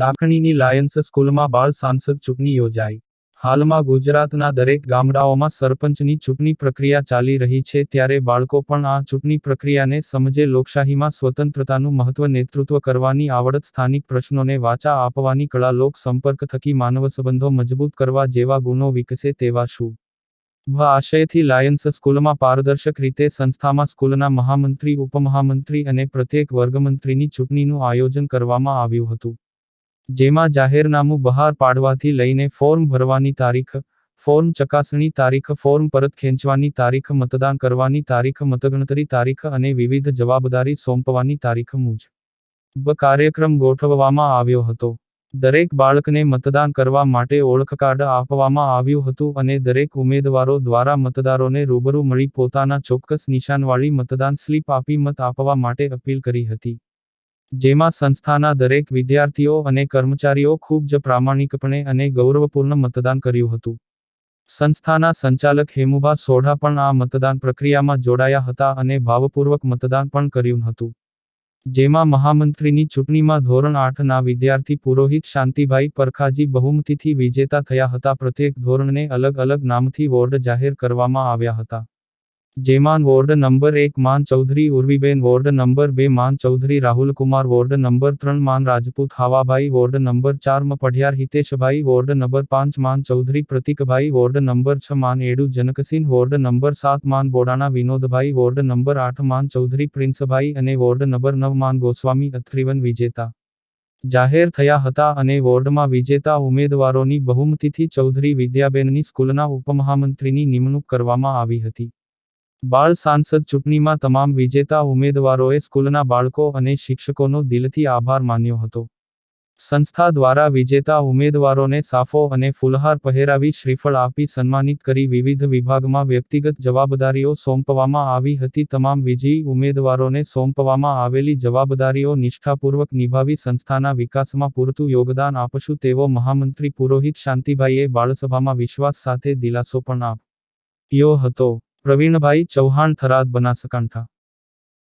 લાખણીની Lions સ્કૂલમાં બાળ સાંસદ ચૂંટણી યોજાઈ. હાલમાં ગુજરાતના દરેક ગામડાઓમાં સરપંચની ચૂંટણી પ્રક્રિયા ચાલી રહી છે ત્યારે બાળકો પણ આ ચૂંટણી પ્રક્રિયાને સમજે લોકશાહીમાં સ્વતંત્રતાનું મહત્વ નેતૃત્વ કરવાની આવડત સ્થાનિક પ્રશ્નોને વાચા આપવાની કળા લોક સંપર્ક થકી માનવ સંબંધો મજબૂત કરવા જેવા ગુણો વિકસે તેવા શું? આશયથી લાયન્સ સ્કૂલમાં પારદર્શક રીતે સંસ્થામાં સ્કૂલના મહામંત્રી, ઉપમહામંત્રી અને પ્રત્યેક વર્ગમંત્રીની ચૂંટણીનું આયોજન કરવામાં આવ્યું હતું. જેમાં જાહેરનામું બહાર પાડવાથી લઈને ફોર્મ ભરવાની તારીખ, ફોર્મ ચકાસણી તારીખ, ફોર્મ પરત ખેંચવાની તારીખ, મતદાન કરવાની તારીખ, મતગણતરી તારીખ અને વિવિધ જવાબદારી સોંપવાની તારીખ મુજબ કાર્યક્રમ ગોઠવવામાં આવ્યો હતો. દરેક બાળકને મતદાન કરવા માટે ઓળખકાર્ડ આપવામાં આવ્યું હતું અને દરેક ઉમેદવારો દ્વારા મતદારોને રૂબરૂ મળી પોતાના ચોક્કસ નિશાનવાળી મતદાન સ્લીપ આપી મત આપવા માટે અપીલ કરી હતી. જેમાં સંસ્થાના દરેક વિદ્યાર્થીઓ અને કર્મચારીઓ ખૂબ જ પ્રામાણિકપણે અને ગૌરવપૂર્ણ મતદાન કર્યું હતું. સંસ્થાના સંચાલક હેમુભા સોઢા પણ આ મતદાન પ્રક્રિયામાં જોડાયા હતા અને ભાવપૂર્વક મતદાન પણ કર્યું હતું. જેમાં મહામંત્રીની ચૂંટણીમાં ધોરણ આઠના વિદ્યાર્થી પુરોહિત શાંતિભાઈ પરખાજી બહુમતીથી વિજેતા થયા હતા. પ્રત્યેક ધોરણને અલગ અલગ નામથી વોર્ડ જાહેર કરવામાં આવ્યા હતા. જેમાં વોર્ડ નંબર એક, માન ચૌધરી ઉર્વીબેન વોર્ડ નંબર બે, માન ચૌધરી રાહુલકુમાર વોર્ડ નંબર ત્રણ, માન રાજપૂત હાવાભાઈ વોર્ડ નંબર ચાર, માં પઢિયાર હિતેશભાઈ વોર્ડ નંબર પાંચ, માન ચૌધરી પ્રતિકભાઈ વોર્ડ નંબર છ, માન એડુ જનકસિંહ વોર્ડ નંબર સાત, માન બોડાણા વિનોદભાઈ વોર્ડ નંબર આઠ, માન ચૌધરી પ્રિન્સભાઈ અને વોર્ડ નંબર નવ, માન ગોસ્વામી અથ્રીવન વિજેતા. જાહેર થયા હતા અને વોર્ડમાં વિજેતા ઉમેદવારોની બહુમતીથી ચૌધરી વિદ્યાબેનની સ્કૂલના ઉપમહામંત્રીની નિમણૂક કરવામાં આવી હતી. બાળ સાંસદ ચૂંટણીમાં તમામ વિજેતા ઉમેદવારોએ સ્કૂલના બાળકો અને શિક્ષકોનો દિલથી આભાર માન્યો હતો. સંસ્થા દ્વારા વિજેતા ઉમેદવારોને સાફો અને ફુલહાર પહેરાવી શ્રીફળ આપી સન્માનિત કરી વિવિધ વિભાગમાં વ્યક્તિગત જવાબદારીઓ સોંપવામાં આવી હતી. તમામ વિજયી ઉમેદવારોને સોંપવામાં આવેલી જવાબદારીઓ નિષ્ઠાપૂર્વક નિભાવી સંસ્થાના વિકાસમાં પૂરતું યોગદાન આપશું તેવો મહામંત્રી પુરોહિત શાંતિભાઈએ બાળસભામાં વિશ્વાસ સાથે દિલાસો પણ આપ્યો હતો. પ્રવીણભાઈ ચૌહાણ થરાદ બનાસકાંઠા.